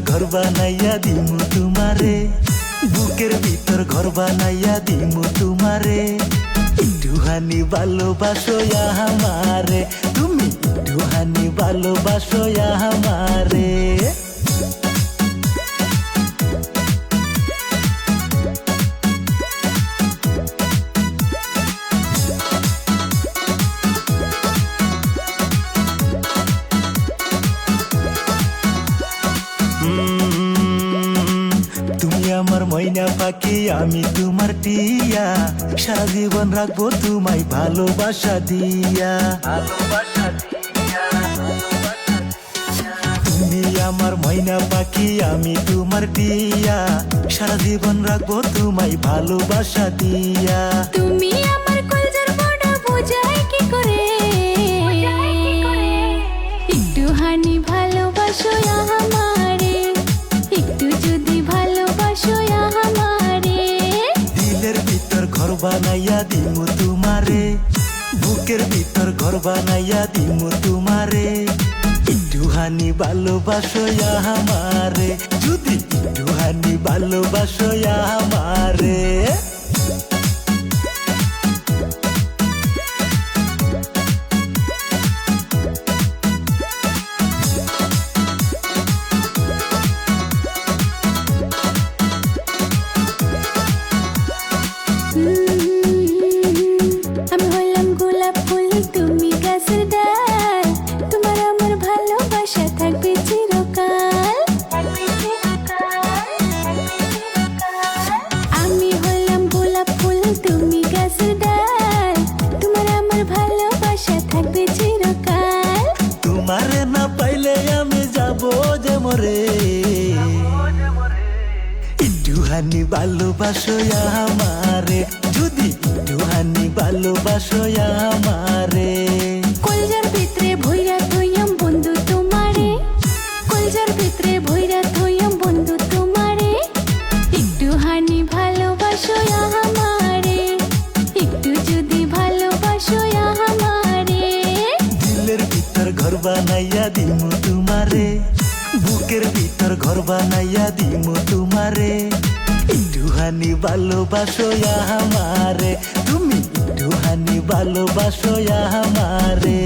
ঘর বানাইয়া দিমু তোমারে। বুকের ভিতর ঘর বানাইয়া দিমু তোমারে। একটুখানি ভালোবাসো আমারে। তুমি একটুখানি ভালোবাসো আমারে। আমার ময়না পাখি আমি তোমার টিয়া। সারা জীবন রাখব তোমায় ভালোবাসা দিয়া। তুমি আমার ময়না পাখি আমি তোমার টিয়া। সারা জীবন রাখব তোমায় ভালোবাসা দিয়া। তুমি আমার বানাইয়া দিমু তোমারে। বুকের ভিতর ঘর বানাইয়া দিমু তোমারে। একটুখানি ভালোবাসো আমারে। যদি একটুখানি ভালোবাসো আমারে। একটুখানি ভালোবাসো আমারে। যদি একটুখানি ভালোবাসো আমারে। কলজার ভিতরে ভৈরা থইয়াম বন্ধু তোমারে। কলজার ভিতরে ভৈরা থইয়াম বন্ধু তোমারে। একটু হানি ভালোবাসো আমারে। একটু যদি ভালোবাসো আমারে। দিলের ভিতর ঘর বানাইয়া দিমু তোমারে। বুকের ভিতর ঘর বানাইয়া দিমু তোমারে। একটুখানি ভালোবাসো আমারে। তুমি একটুখানি ভালোবাসো আমারে।